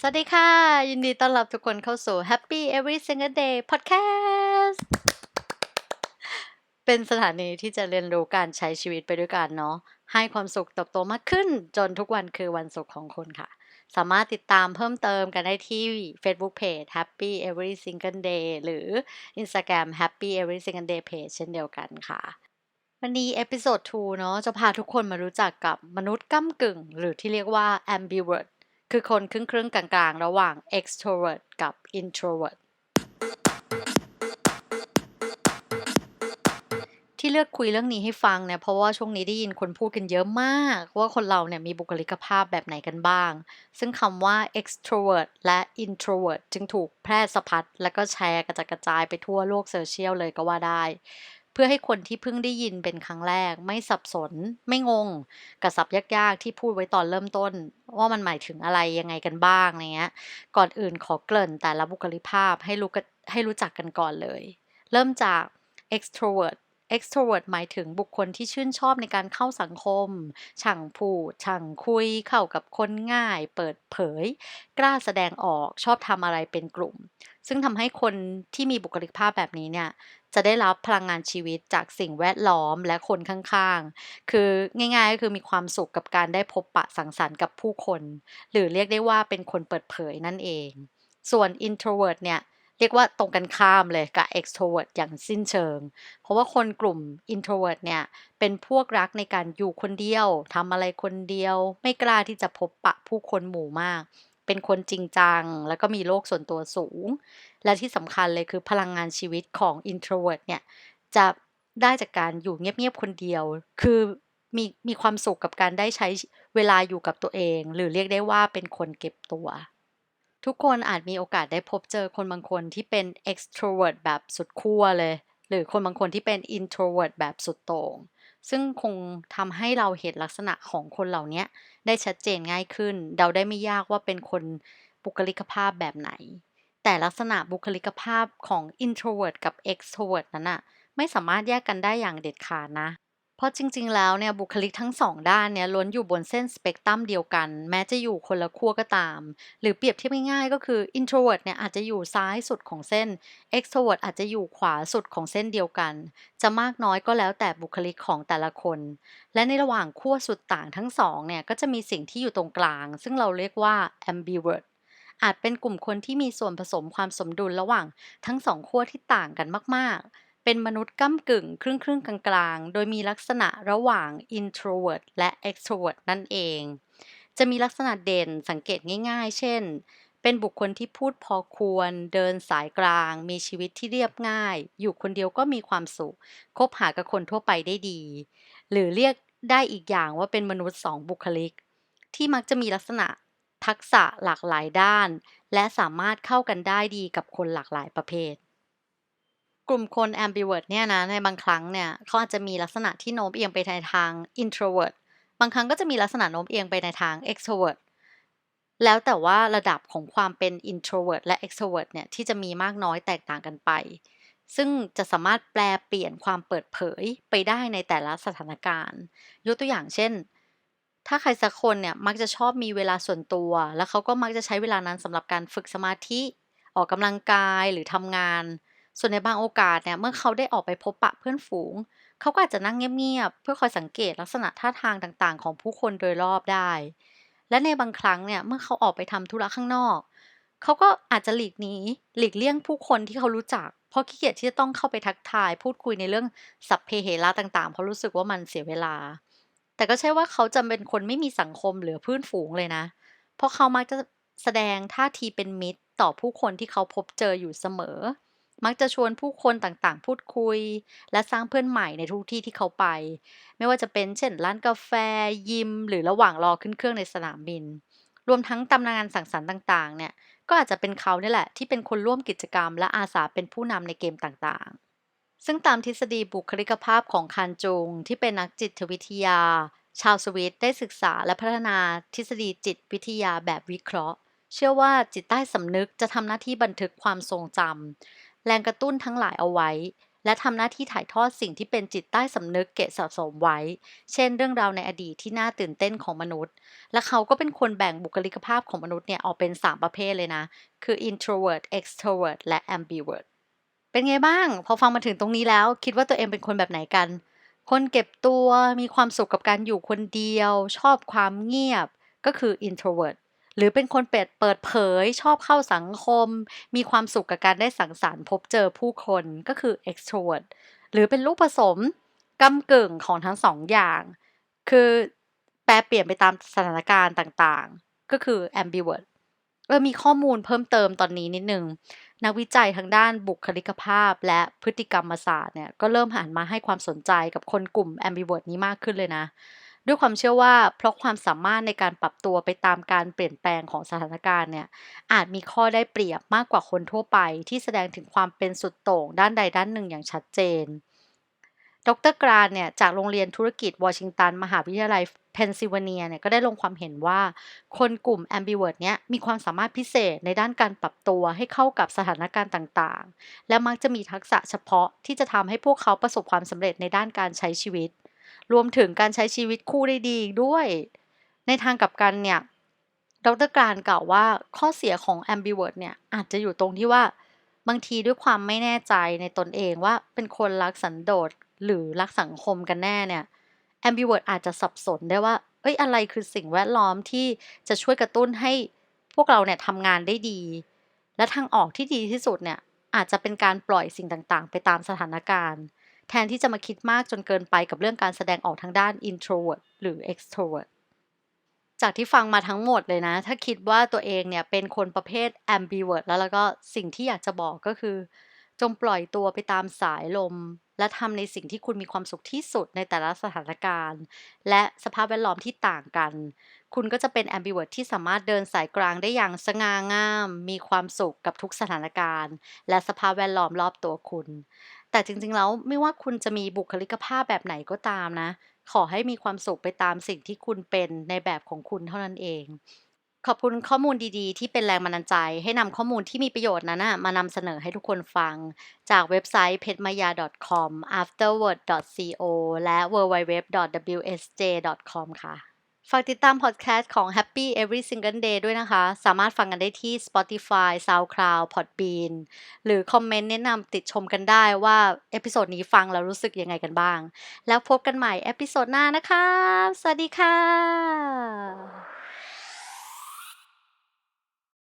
สวัสดีค่ะ ยินดีต้อนรับทุกคนเข้าสู่ Happy Every Single Day Podcast เป็นสถานีที่จะเรียนรู้การใช้ชีวิตไปด้วยกันเนาะให้ความสุขเติบโตมากขึ้น จนทุกวันคือวันสุขของคุณค่ะ สามารถติดตามเพิ่มเติมกันได้ที่ Facebook Page Happy Every Single Day หรือ Instagram Happy Every Single Day Page เช่นเดียวกันค่ะวันนี้เอพิโซด 2 เนาะจะพาทุกคนมารู้จักกับมนุษย์ก้ากึ่ง หรือที่เรียกว่า ambivert คือคนครึ่งๆกลางๆ ระหว่าง extrovert กับ introvert ที่เลือกคุยเรื่องนี้ให้ฟังเนี่ยเพราะว่าช่วงนี้ได้ยินคนพูดกันเยอะมาก ว่าคนเราเนี่ยมีบุคลิกภาพแบบไหนกันบ้าง ซึ่งคำว่า extrovert และ introvert จึงถูกแพร่สะพัด และก็แชร์กระจัดกระจายไปทั่วโลกโซเชียลเลยก็ว่าได้ เพื่อให้คนที่เพิ่งได้ยินเป็นครั้งแรก ไม่สับสน ไม่งง กับศัพท์ยากๆ ที่พูดไว้ตอนเริ่มต้น ว่ามันหมายถึงอะไรยังไงกันบ้างอะไรเงี้ย ก่อนอื่นขอเกริ่นแต่ละบุคลิกภาพให้รู้ให้รู้จักกันก่อนเลย เริ่มจาก extrovert extrovert หมายถึงบุคคลที่ชื่นชอบในการเข้าสังคม ช่างพูด ช่างคุย เข้ากับคนง่าย เปิดเผย กล้าแสดงออก ชอบทำอะไรเป็นกลุ่ม ซึ่งทำให้คนที่มีบุคลิกภาพแบบนี้เนี่ย จะได้รับพลังงานชีวิตจากสิ่งแวดล้อมและคนข้างๆ คือง่ายๆก็คือมีความสุขกับการได้พบปะสังสรรค์กับผู้คน หรือเรียกได้ว่าเป็นคนเปิดเผยนั่นเอง ส่วน introvert เนี่ยเรียกว่าตรงกันข้ามเลยกับ extrovert อย่างสิ้นเชิง เพราะว่าคนกลุ่ม introvert เนี่ย เป็นพวกรักในการอยู่คนเดียวทำอะไรคนเดียว ไม่กล้าที่จะพบปะผู้คนหมู่มาก เป็นคนจริงจัง แล้วก็มีโลกส่วนตัวสูง และที่สำคัญเลยคือพลังงานชีวิตของ introvert เนี่ย จะได้จากการอยู่เงียบๆคนเดียว คือมีมีความสุขกับการได้ใช้เวลาอยู่กับตัวเอง หรือเรียกได้ว่าเป็นคนเก็บตัว ทุกคนอาจมีโอกาสได้พบเจอคนบางคนที่เป็น extrovert แบบสุดขั้วเลย หรือคนบางคนที่เป็น introvert แบบสุดโต่ง ซึ่งคงทำให้เราเห็นลักษณะของคนเหล่านี้ได้ชัดเจนง่ายขึ้น เดาได้ไม่ยากว่าเป็นคนบุคลิกภาพแบบไหน แต่ลักษณะบุคลิกภาพของ introvert กับ extrovert นั้นอะไม่สามารถแยกกันได้อย่างเด็ดขาดนะ เพราะจริง ๆ แล้วเนี่ยบุคลิกทั้งสองด้านเนี่ยล้วนอยู่บนเส้นสเปกตรัมเดียวกัน แม้จะอยู่คนละขั้วก็ตาม หรือเปรียบเทียบง่ายๆก็คือ introvert เนี่ยอาจจะอยู่ซ้ายสุดของเส้น extrovert อาจจะอยู่ขวาสุดของเส้นเดียวกัน จะมากน้อยก็แล้วแต่บุคลิกของแต่ละคน และในระหว่างขั้วสุดต่างทั้งสองเนี่ยก็จะมีสิ่งที่อยู่ตรงกลาง ซึ่งเราเรียกว่า ambivert อาจเป็นกลุ่มคนที่มีส่วนผสมความสมดุลระหว่าง ทั้งสองขั้วที่ต่างกันมากๆ เป็นมนุษย์ก้ากึ่ง ครึ่งครึ่งกลางๆ โดยมีลักษณะระหว่าง introvert และ extrovert นั่นเอง จะมีลักษณะเด่นสังเกตง่ายๆ เช่น เป็นบุคคลที่พูดพอควร เดินสายกลาง มีชีวิตที่เรียบง่าย อยู่คนเดียวก็มีความสุข คบหากับคนทั่วไปได้ดี หรือเรียกได้อีกอย่างว่าเป็นมนุษย์สองบุคลิก ที่มักจะมีลักษณะทักษะหลากหลายด้าน และสามารถเข้ากันได้ดีกับคนหลากหลายประเภท กลุ่มคน ambivert เนี่ยนะในบางครั้งเนี่ยเขาอาจจะมีลักษณะที่โน้มเอียงไปในทาง introvert บางครั้งก็จะมีลักษณะโน้มเอียงไปในทาง extrovert แล้วแต่ว่าระดับของความเป็น introvert และ extrovert เนี่ยที่จะมีมากน้อยแตกต่างกันไป ซึ่งจะสามารถแปลเปลี่ยนความเปิดเผยไปได้ในแต่ละสถานการณ์ ยกตัวอย่างเช่น ถ้าใครสักคนเนี่ยมักจะชอบมีเวลาส่วนตัว แล้วเขาก็มักจะใช้เวลานั้นสำหรับการฝึกสมาธิ ออกกำลังกายหรือทำงาน ส่วนในบางโอกาสเนี่ยเมื่อเขาได้ออกไปพบปะเพื่อนฝูง เขาก็อาจจะนั่งเงียบๆเพื่อคอยสังเกตลักษณะท่าทางต่างๆ ของผู้คนโดยรอบได้ และในบางครั้งเนี่ยเมื่อเขาออกไปทำธุระข้างนอก เขาก็อาจจะหลีกหนีหลีกเลี่ยงผู้คนที่เขารู้จัก เพราะขี้เกียจที่จะต้องเข้าไปทักทาย พูดคุยในเรื่องสัพเพเหระต่างๆ เพราะรู้สึกว่ามันเสียเวลา แต่ก็ใช่ว่าเขาจะเป็นคนไม่มีสังคมหรือเพื่อนฝูงเลยนะ เพราะเขามักจะแสดงท่าทีเป็นมิตรต่อผู้คนที่เขาพบเจออยู่เสมอ มักจะชวนผู้คนต่างๆ พูดคุย และสร้างเพื่อนใหม่ในทุกที่ที่เขาไป ไม่ว่าจะเป็นเช่นร้านกาแฟ ยิม หรือระหว่างรอขึ้นเครื่องในสนามบิน รวมทั้งตำนานสังสรรค์ต่างๆ เนี่ย ก็อาจจะเป็นเขาเนี่ยแหละที่เป็นคนร่วมกิจกรรม และอาสาเป็นผู้นำในเกมต่างๆ ซึ่งตามทฤษฎีบุคลิกภาพของคานจุงที่เป็นนักจิตวิทยา ชาวสวีดได้ศึกษาและพัฒนาทฤษฎีจิตวิทยาแบบวิเคราะห์ เชื่อว่าจิตใต้สำนึกจะทำหน้าที่บันทึกความทรงจำ แรงกระตุ้นทั้งหลายเอาไว้ และทำหน้าที่ถ่ายทอดสิ่งที่เป็นจิตใต้สำนึกเก็บสะสมไว้ เช่น เรื่องราวในอดีตที่น่าตื่นเต้นของมนุษย์ และเขาก็เป็นคนแบ่งบุคลิกภาพของมนุษย์เนี่ยออกเป็น 3 ประเภทเลยนะ คือ introvert extrovert และ ambivert เป็นไงบ้าง พอฟังมาถึงตรงนี้แล้ว คิดว่าตัวเองเป็นคนแบบไหนกัน คนเก็บตัวมีความสุขกับการอยู่คนเดียว ชอบความเงียบก็คือ introvert หรือเป็นคนเปิดเปิดเผย ชอบเข้าสังคม มีความสุขกับการได้สังสรรค์พบเจอผู้คนก็คือ extrovert หรือเป็นลูกผสมกำกึ่งของทั้งสองอย่าง คือแปลเปลี่ยนไปตามสถานการณ์ต่างๆ ก็คือ ambivert เออมีข้อมูลเพิ่มเติมตอนนี้นิดนึง นักวิจัยทางด้านบุคลิกภาพและพฤติกรรมศาสตร์เนี่ย ก็เริ่มหันมาให้ความสนใจกับคนกลุ่ม ambivert นี้มากขึ้นเลยนะ ด้วยความเชื่อว่าเพราะความสามารถในการปรับตัวไปตามการเปลี่ยนแปลงของสถานการณ์เนี่ยอาจมีข้อได้เปรียบมากกว่าคนทั่วไป ที่แสดงถึงความเป็นสุดโต่งด้านใดด้านหนึ่งอย่างชัดเจน ดรกรานเนี่ยจากโรงเรียนธุรกิจวอชิงตัน มหาวิทยาลัยเพนซิลเวเนียเนี่ยก็ได้ลงความเห็นว่า คนกลุ่ม ambivert เนี่ยมีความสามารถพิเศษในด้านการปรับตัวให้เข้ากับสถานการณ์ต่างๆ และมักจะมีทักษะเฉพาะที่จะทำให้พวกเขาประสบความสำเร็จในด้านการใช้ชีวิต รวมถึงการใช้ชีวิตคู่ได้ดีด้วย ในทางกลับกันเนี่ยดรการกล่าวว่าข้อเสียของ ambivert เนี่ยอาจจะอยู่ตรงที่ว่าบางทีด้วยความไม่แน่ใจในตนเองว่าเป็นคนรักสันโดษหรือรักสังคมกันแน่เนี่ย ambivert อาจจะสับสนได้ว่า เอ้ยอะไรคือสิ่งแวดล้อมที่จะช่วยกระตุ้นให้พวกเราเนี่ยทำงานได้ดี และทางออกที่ดีที่สุดเนี่ยอาจจะเป็นการปล่อยสิ่งต่างๆ ไปตามสถานการณ์ แทนที่จะมาคิดมากจนเกินไปกับเรื่องการแสดงออกทางด้าน introvert หรือ extrovert จากที่ฟังมาทั้งหมดเลยนะ ถ้าคิดว่าตัวเองเนี่ยเป็นคนประเภท ambivert แล้วแล้วก็สิ่งที่อยากจะบอกก็คือ จงปล่อยตัวไปตามสายลม และทำในสิ่งที่คุณมีความสุขที่สุดในแต่ละสถานการณ์ และสภาพแวดล้อมที่ต่างกัน คุณก็จะเป็น ambivert ที่สามารถเดินสายกลางได้อย่างสง่างาม มีความสุขกับทุกสถานการณ์ และสภาพแวดล้อมรอบตัวคุณ แต่จริงๆแล้วไม่ว่าคุณจะมีบุคลิกภาพแบบไหนก็ตามนะ ขอให้มีความสุขไปตามสิ่งที่คุณเป็นในแบบของคุณเท่านั้นเอง ขอบคุณข้อมูลดีๆ ที่เป็นแรงบันดาลใจ ให้นำข้อมูลที่มีประโยชน์นั้นนะมานำเสนอให้ทุกคนฟัง จากเว็บไซต์ petmaya.com afterword.co และ www.wsj.com ค่ะ ฝากติดตามพอดแคสต์ของ Happy Every Single Day ด้วยนะคะ สามารถฟังกันได้ที่ Spotify, SoundCloud, Podbean หรือคอมเมนต์แนะนำติดชมกันได้ว่าเอพิโซดนี้ฟังแล้วรู้สึกยังไงกันบ้าง แล้วพบกันใหม่เอพิโซดหน้านะคะ สวัสดีค่ะ